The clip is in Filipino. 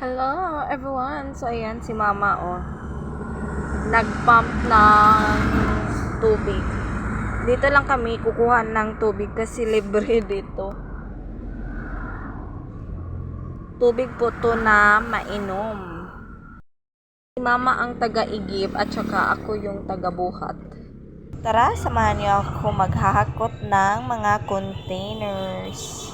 Hello everyone! So ayan si mama oh. Nag-pump ng tubig. Dito lang kami kukuha ng tubig kasi libre dito. Tubig po to na mainom. Si mama ang taga-igib at saka ako yung taga-buhat. Tara, samahan niyo ako maghahakot ng mga containers.